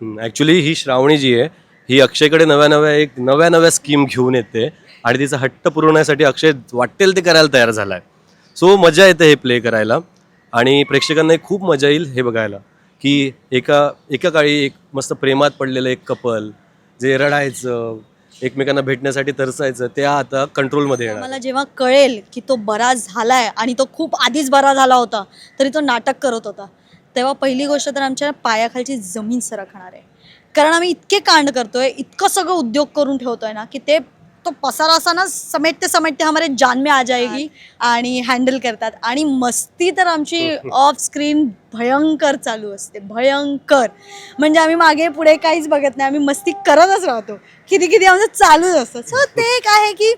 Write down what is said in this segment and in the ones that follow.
Actually ही श्रावणी जी आहे ही अक्षयकडे नव्या नव्या एक नव्या नव्या स्कीम घेऊन येते आणि तिचा हट्ट पुरवण्यासाठी अक्षय वाटेल ते करायला तयार झाला आहे सो मजा येते हे प्ले करायला आणि प्रेक्षकांनाही खूप मजा येईल हे बघायला की एका एका काळी एक मस्त प्रेमात पडलेलं एक कपल जे रडायचं एकमेकांना भेटण्यासाठी तरसायचं ते आता कंट्रोलमध्ये येणार मला जेव्हा कळेल की तो बरा झालाय आणि तो खूप आधीच बरा झाला होता तरी तो नाटक करत होता. तेव्हा पहिली गोष्ट तर आमच्या पायाखालची जमीन सरकणार आहे. कारण आम्ही इतके कांड करतोय इतकं सगळं उद्योग करून ठेवतोय ना की ते तो पसारा असा ना समेटते समेटते हमारे जान में आ जाएगी आणि हँडल करतात. आणि मस्ती तर आमची ऑफ स्क्रीन भयंकर चालू असते भयंकर. म्हणजे आम्ही मागे पुढे काहीच बघत नाही आम्ही मस्ती करतच राहतो. किती किती आमचं चालूच असतं. सो ते एक आहे की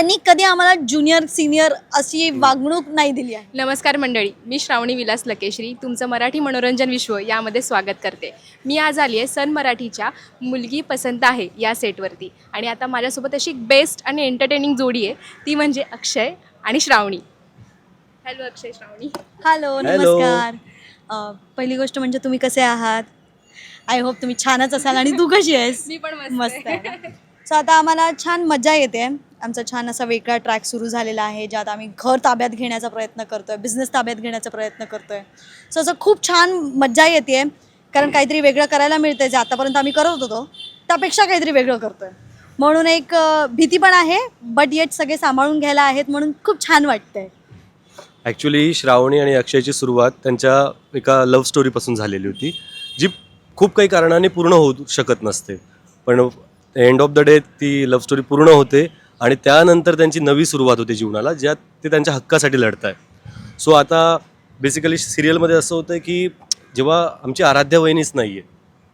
त्यांनी कधी आम्हाला ज्युनियर सिनियर अशी वागणूक नाही दिली आहे. नमस्कार मंडळी मी श्रावणी विलास लकेश्री तुमचं मराठी मनोरंजन विश्व यामध्ये स्वागत करते. मी आज आली आहे सन मराठीच्या मुलगी पसंत आहे या सेटवरती. आणि आता माझ्यासोबत अशी एक बेस्ट आणि एंटरटेनिंग जोडी आहे ती म्हणजे अक्षय आणि श्रावणी. हॅलो अक्षय श्रावणी. हॅलो. नमस्कार. अं, पहिली गोष्ट म्हणजे तुम्ही कसे आहात? आय होप तुम्ही छानच असाल आणि तू कशी आहेस? मी पण मस्त. आहे. सो आता आम्हाला छान मजा येते. आमचा छान असा वेगळा ट्रॅक सुरू झालेला आहे ज्यात आम्ही घर ताब्यात घेण्याचा प्रयत्न करतोय बिझनेस ताब्यात घेण्याचा प्रयत्न करतोय. सो असं खूप छान मज्जा येते कारण काहीतरी वेगळं करायला मिळतंय जे आतापर्यंत आम्ही करत होतो त्यापेक्षा काहीतरी वेगळं करतोय. म्हणून एक भीती पण आहे बट येट सगळे सांभाळून घ्यायला आहेत म्हणून खूप छान वाटतंय. ॲक्च्युली श्रावणी आणि अक्षयची सुरुवात त्यांच्या एका लव्ह स्टोरीपासून झालेली होती जी खूप काही कारणाने पूर्ण होऊ शकत नसते. पण एंड ऑफ द डे ती लव्ह स्टोरी पूर्ण होते आणि त्यानंतर त्यांची नवी सुरुवात होते जीवनाला ज्यात ते त्यांच्या हक्कासाठी लढत आहे सो आता बेसिकली सिरियलमध्ये असं होतं की जेव्हा आमची आराध्य वहिनीच नाही आहे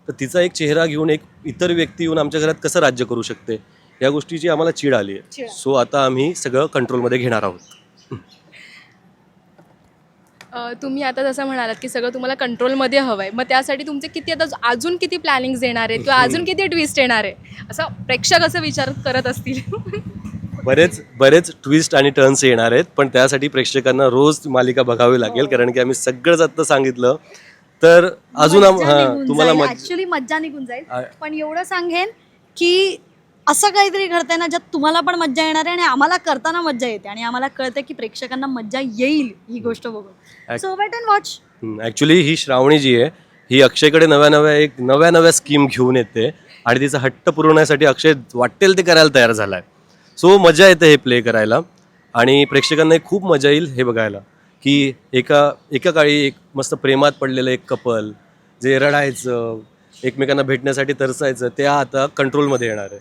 तर तिचा एक चेहरा घेऊन एक इतर व्यक्ती येऊन आमच्या घरात कसं राज्य करू शकते या गोष्टीची आम्हाला चीड आली आहे. सो आता आम्ही सगळं कंट्रोलमध्ये घेणार आहोत. तुम्ही आता जसं म्हणालात की सगळं तुम्हाला कंट्रोलमध्ये हवं आहे मग त्यासाठी तुमचे किती आता अजून किती प्लॅनिंग येणार आहे किंवा अजून किती ट्विस्ट येणार आहे? असं प्रेक्षक असं विचार करत असतील. बरेच बरेच ट्विस्ट आणि टर्न्स येणार आहेत पण त्यासाठी प्रेक्षकांना रोज मालिका बघावी लागेल कारण की आम्ही सगळंच आत्ता सांगितलं. तर अजून आम- हा तुम्हाला मज- ऍक्च्युली मज्जा निघून जाईल. आ- पण एवढं सांगेन की असं काहीतरी घडतंय ना ज्यात तुम्हाला पण मज्जा येणार आहे आणि आम्हाला करताना मज्जा येते आणि आम्हाला कळतं की प्रेक्षकांना मज्जा येईल ही गोष्ट बघून. So wait and watch actually ही श्रावणी जी आहे ही अक्षयकडे नव्या नव्या एक नव्या नव्या स्कीम घेऊन येते आणि तिचा हट्ट पुरवण्यासाठी अक्षय वाटेल ते करायला तयार झाला आहे सो मजा येते हे प्ले करायला. आणि प्रेक्षकांनाही खूप मजा येईल हे बघायला. की एका एका काळी एक मस्त प्रेमात पडलेलं एक कपल जे रडायचं एकमेकांना भेटण्यासाठी तरसायचं ते आता कंट्रोलमध्ये येणार आहे.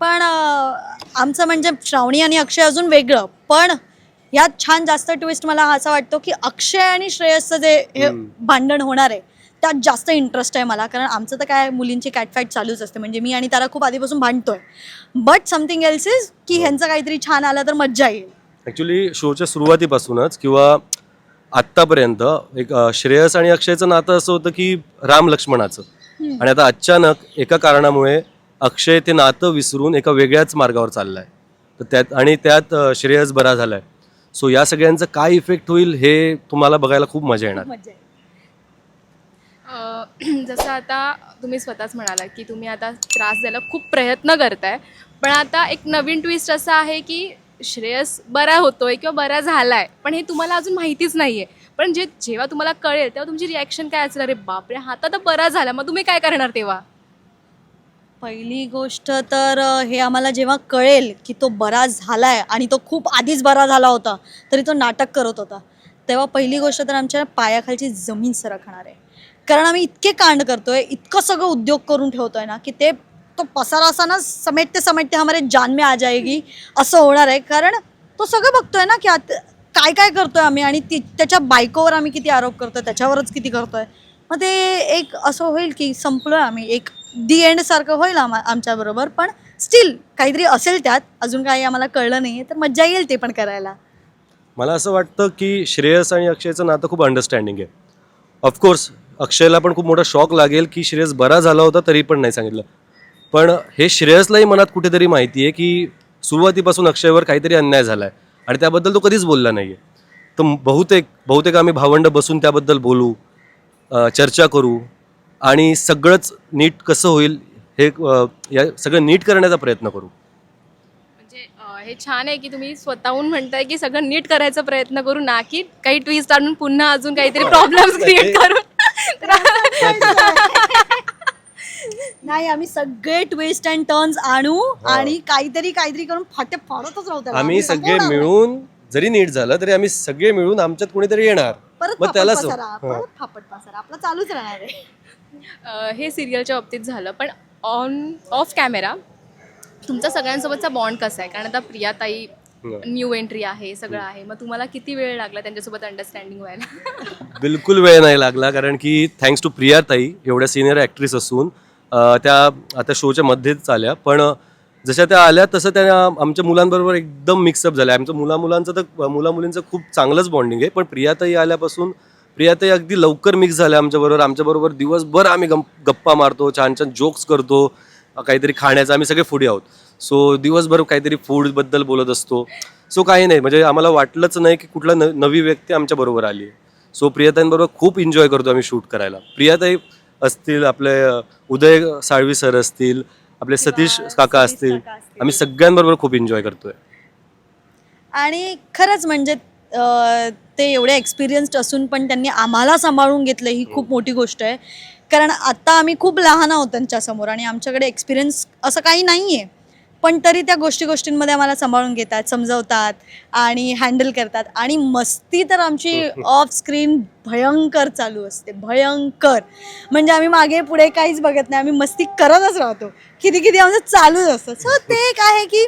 पण आमचं म्हणजे श्रावणी आणि अक्षय अजून वेगळं. पण यात छान जास्त ट्विस्ट मला असा वाटतो की अक्षय आणि श्रेयसचं जे हे. भांडण होणार आहे. त्यात जास्त इंटरेस्ट आहे मला. कारण आमचं तर काय मुलींची कॅटफॅट चालूच असते. म्हणजे मी आणि तारा खूप आधीपासून भांडतोय. बट समथिंग एल्स इज की ह्यांचं काहीतरी छान आलं तर मज्जा येईल. ॲक्च्युली शोच्या सुरुवातीपासूनच किंवा आत्तापर्यंत एक अ, श्रेयस आणि अक्षयचं नातं असं होतं की राम लक्ष्मणाचं. आणि आता अचानक एका कारणामुळे अक्षय ते नातं विसरून एका वेगळ्याच मार्गावर चाललाय. तर त्यात आणि त्यात अ, श्रेयस बरा झालाय. सो या सगळ्यांचा काय इफेक्ट होईल हे तुम्हाला बघायला खूप मजा येणार. मज्जा येईल. अ, जसं आता तुम्ही स्वतःच म्हणाला की तुम्ही आता त्रास द्यायला खूप प्रयत्न करताय पण आता एक नवीन ट्विस्ट असं आहे की श्रेयस बरा होतोय किंवा बरा झालाय पण हे तुम्हाला अजून माहितीच नाही आहे पण जे जेव्हा तुम्हाला कळेल तेव्हा तुमची रिॲक्शन काय असेल? अरे बापरे हा तर बरा झाला मग तुम्ही काय करणार तेव्हा? पहिली गोष्ट तर हे आम्हाला जेव्हा कळेल की तो बरा झालाय आणि तो खूप आधीच बरा झाला होता तरी तो नाटक करत होता. तेव्हा पहिली गोष्ट तर आमच्या पायाखालची जमीन सरकणार आहे. कारण आम्ही इतके कांड करतोय इतकं सगळं उद्योग करून ठेवतोय ना की ते तो पसारा असा ना समेटते समेटते हमारे जान में आ जाएगी असं होणार आहे. कारण तो सगळं बघतोय ना की आत काय काय करतोय आम्ही आणि ती त्याच्या बायकोवर आम्ही किती आरोप करतोय त्याच्यावरच किती करतोय. मग ते एक असं होईल की संपलोय आम्ही एक दी एंड सारखं होईल आम आमच्याबरोबर पण स्टील काहीतरी असेल त्यात अजून काही आम्हाला कळलं नाही तर मज्जा येईल ते पण करायला. मला असं वाटतं की श्रेयस आणि अक्षयचं नातं खूप अंडरस्टँडिंग आहे. ऑफकोर्स अक्षयला पण खूप मोठा शॉक लागेल की श्रेयस बरा झाला होता तरी पण नाही सांगितलं. पण हे श्रेयसलाही मनात कुठेतरी माहिती आहे की सुरुवातीपासून अक्षयवर काहीतरी अन्याय झाला आहे आणि त्याबद्दल तो कधीच बोलला नाही आहे तर बहुतेक बहुतेक आम्ही भावंड बसून त्याबद्दल बोलू चर्चा करू आणि सगळंच नीट कसं होईल हे या सगळं नीट करण्याचा प्रयत्न करू. म्हणजे हे छान आहे की तुम्ही स्वतःहून म्हणताय की सगळं नीट करायचा प्रयत्न करू ना की काही ट्विस्ट आणून पुन्हा अजून काहीतरी प्रॉब्लेम्स क्रिएट करून नाही आम्ही सगळे ट्विस्ट अँड टर्न्स आणू आणि काहीतरी काहीतरी करून फाटे फाडतच राहू त्याला. आम्ही सगळे संपवणार नाही. मिळून जरी नीट झालं तरी आम्ही सगळे मिळून आमच्यात कोणीतरी येणार परत मग फापट त्याला पसारा, हां. परत फापट पसारा आपला चालूच राहणार आहे अं, हे सिरियलच्या बाबतीत झालं पण ऑन ऑफ कॅमेरा तुमचा सगळ्यांसोबतचा बॉन्ड कसा आहे कारण आता प्रियाताई न्यू एंट्री आहे सगळं आहे. मग तुम्हाला किती वेळ लागला त्यांच्यासोबत अंडरस्टँडिंग व्हायला? बिलकुल वेळ नाही लागला कारण की थँक्स टू प्रिया ताई एवढ्या सिनियर ॲक्ट्रेस असून त्या आता शोच्या मध्येच आल्या पण जशा त्या आल्या तसं त्या आमच्या मुलांबरोबर एकदम मिक्सअप झाल्या. आमचं मुला मुलांचं तर मुला मुलींचं खूप चांगलंच बॉन्डिंग आहे. पण प्रियाताई आल्यापासून प्रियाताई अगदी लवकर मिक्स झाल्या आमच्याबरोबर आमच्याबरोबर दिवसभर आम्ही गप्पा मारतो छान छान जोक्स करतो काहीतरी खाण्याचं आम्ही सगळे फूडी आहोत. सो दिवसभर काहीतरी फूडबद्दल बोलत असतो. सो काही नाही म्हणजे आम्हाला वाटलंच नाही की कुठला न नवी व्यक्ती आमच्याबरोबर आली सो प्रियाताईंबरोबर खूप एन्जॉय करतो आम्ही शूट करायला. प्रियाताई असतील आपले उदय साळवी सर असतील आपले सतीश काका असतील आम्ही सगळ्यांबरोबर खूप एन्जॉय करतोय. आणि खरंच म्हणजे अं, ते एवढे एक्सपिरियन्स्ड असून पण त्यांनी आम्हाला सांभाळून घेतलं ही खूप मोठी गोष्ट आहे. कारण आता आम्ही खूप लहान आहोत त्यांच्यासमोर आणि आमच्याकडे एक्सपिरियन्स असं काही नाही आहे पण तरी त्या गोष्टी गोष्टींमध्ये आम्हाला सांभाळून घेतात समजवतात आणि हँडल करतात. आणि मस्ती तर आमची ऑफ स्क्रीन भयंकर चालू असते भयंकर. म्हणजे आम्ही मागे पुढे काहीच बघत नाही आम्ही मस्ती करतच राहतो. किती किती आमचं चालूच असतं. सो ते एक आहे की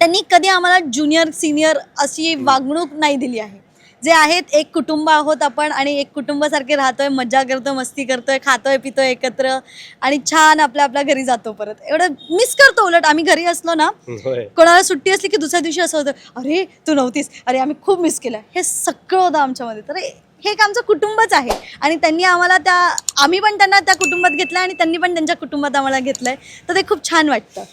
त्यांनी कधी आम्हाला ज्युनियर सिनियर अशी वागणूक नाही दिली आहे. जे आहेत एक कुटुंब आहोत आपण आणि एक कुटुंबासारखे राहतोय मजा करतोय मस्ती करतोय खातोय पितोय एकत्र आणि छान आपल्या आपल्या घरी जातो परत. एवढं मिस करतो उलट. आम्ही घरी असलो ना कोणाला सुट्टी असली की दुसऱ्या दिवशी असं होतं अरे तू नव्हतीस. अरे आम्ही खूप मिस केलं. हे सगळं होतं आमच्यामध्ये. तर हे हे एक आमचं कुटुंबच आहे. आणि त्यांनी आम्हाला त्या आम्ही पण त्यांना त्या कुटुंबात घेतलं आणि त्यांनी पण त्यांच्या कुटुंबात आम्हाला घेतलंय. तर ते खूप छान वाटतं.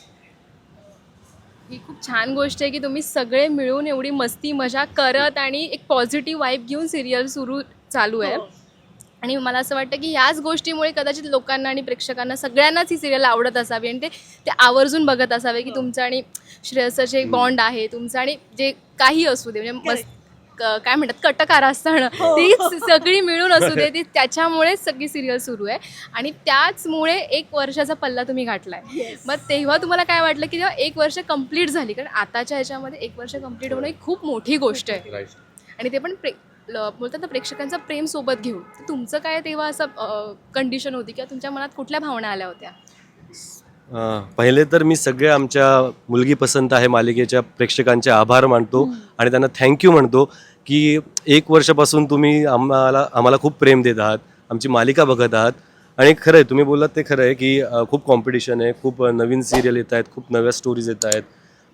ही खूप छान गोष्ट आहे की तुम्ही सगळे मिळून एवढी मस्ती मजा करत आणि एक पॉझिटिव्ह वाईब घेऊन सिरियल सुरू चालू आहे. आणि मला असं वाटतं की ह्याच गोष्टीमुळे कदाचित लोकांना आणि प्रेक्षकांना सगळ्यांनाच ही सिरियल आवडत असावी आणि ते ते आवर्जून बघत असावे की तुमचं आणि श्रेयसचं जे बॉन्ड आहे तुमचं आणि जे काही असू दे म्हणजे मस्त क- काय म्हणतात कटकार असताना ती स- सगळी मिळून असू दे ती त्याच्यामुळेच सगळी सिरियल सुरू आहे. आणि त्याचमुळे एक वर्षाचा पल्ला तुम्ही गाठलाय. मग तेव्हा तुम्हाला काय वाटलं की जेव्हा एक वर्ष कंप्लीट झाली कारण आताच्या ह्याच्यामध्ये एक वर्ष कंप्लीट होणं ही खूप मोठी गोष्ट आहे. आणि ते पण प्रे ल- बोलतात ना प्रेक्षकांचं प्रेम सोबत घेऊन. तर तुमचं काय तेव्हा असं कंडिशन होती किंवा तुमच्या मनात कुठल्या भावना आल्या होत्या? अं, पहिले तर मी सगळ्या आमच्या मुलगी पसंत आहे मालिकेच्या प्रेक्षकांचे आभार मानतो आणि त्यांना थँक्यू म्हणतो की एक वर्षापासून तुम्ही आम्हाला आम्हाला खूप प्रेम देत आहात आमची मालिका बघत आहात. आणि खरं आहे तुम्ही बोललात ते खरं आहे की अं, खूप कॉम्पिटिशन आहे खूप नवीन सिरियल येत आहेत खूप नव्या स्टोरीज येत आहेत.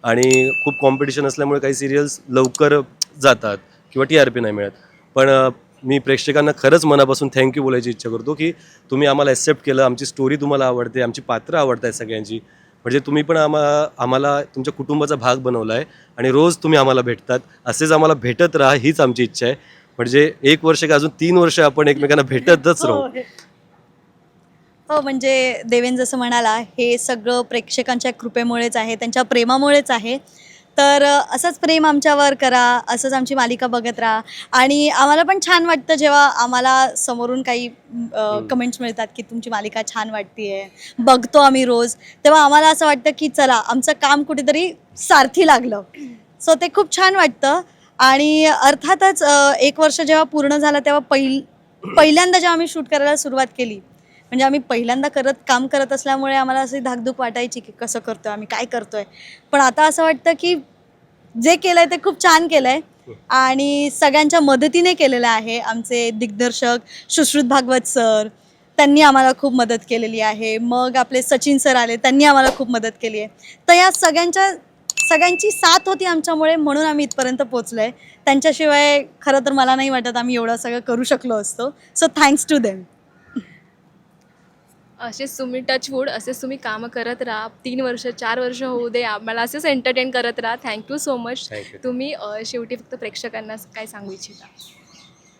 आणि खूप कॉम्पिटिशन असल्यामुळे काही सिरियल्स लवकर जातात किंवा टी आर पी नाही मिळत. पण अं, मी प्रेक्षकांना खरंच मनापासून थँक्यू बोलायची इच्छा करतो की तुम्ही आम्हाला ॲक्सेप्ट केलं आमची स्टोरी तुम्हाला आवडते आमची पात्र आवडत आहेत सगळ्यांची. म्हणजे तुम्ही पण आम्हा आम्हाला तुमच्या कुटुंबाचा भाग बनवला आहे आणि रोज तुम्ही आम्हाला भेटतात. असेच आम्हाला भेटत राहा हीच आमची इच्छा आहे. म्हणजे एक वर्ष का अजून तीन वर्ष आपण एकमेकांना भेटतच राहू. हो. हो म्हणजे देवेन जसं म्हणाला हे सगळं प्रेक्षकांच्या कृपेमुळेच आहे त्यांच्या प्रेमामुळेच आहे. तर असंच प्रेम आमच्यावर करा असंच आमची मालिका बघत राहा. आणि आम्हाला पण छान वाटतं जेव्हा आम्हाला समोरून काही कमेंट्स मिळतात की तुमची मालिका छान वाटतेय बघतो आम्ही रोज. तेव्हा आम्हाला असं वाटतं की चला आमचं काम कुठेतरी सारथी लागलं. सो ते खूप छान वाटतं. आणि अर्थातच एक वर्ष जेव्हा पूर्ण झालं तेव्हा पहिल पहिल्यांदा जेव्हा आम्ही शूट करायला सुरुवात केली म्हणजे आम्ही पहिल्यांदा करत काम करत असल्यामुळे आम्हाला अशी धाकधूक वाटायची की कसं करतोय आम्ही काय करतोय. पण आता असं वाटतं की जे केलंय ते खूप छान केलंय आणि सगळ्यांच्या मदतीने केलेलं आहे. आमचे दिग्दर्शक सुश्रुत भागवत सर त्यांनी आम्हाला खूप मदत केलेली आहे. मग आपले सचिन सर आले त्यांनी आम्हाला खूप मदत केली आहे. तर या सगळ्यांच्या सगळ्यांची साथ होती आमच्यामुळे म्हणून आम्ही इथपर्यंत पोचलो आहे त्यांच्याशिवाय खरं तर मला नाही वाटत आम्ही एवढं सगळं करू शकलो असतो. सो थँक्स टू देम असेच तुम्ही टचवूड असेच तुम्ही कामं करत राहा तीन वर्ष चार वर्ष होऊ दे आम्हाला असेच एंटरटेन करत राहा thank you so much Thank you. तुम्ही अ, शेवटी फक्त प्रेक्षकांना काय सांगू इच्छिता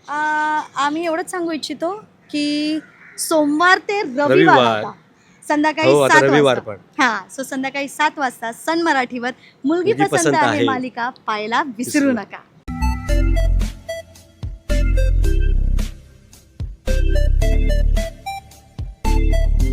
आ, आम्ही एवढंच सांगू इच्छितो की सोमवार ते रविवार रविवार. आता. संध्याकाळी हो, आता सात रविवार वाजता. हा सो संध्याकाळी सात वाजता सन मराठीवर मुलगी मुलगी पसंत पसंत आहे आहे. मालिका पाहायला विसरू विसरू नका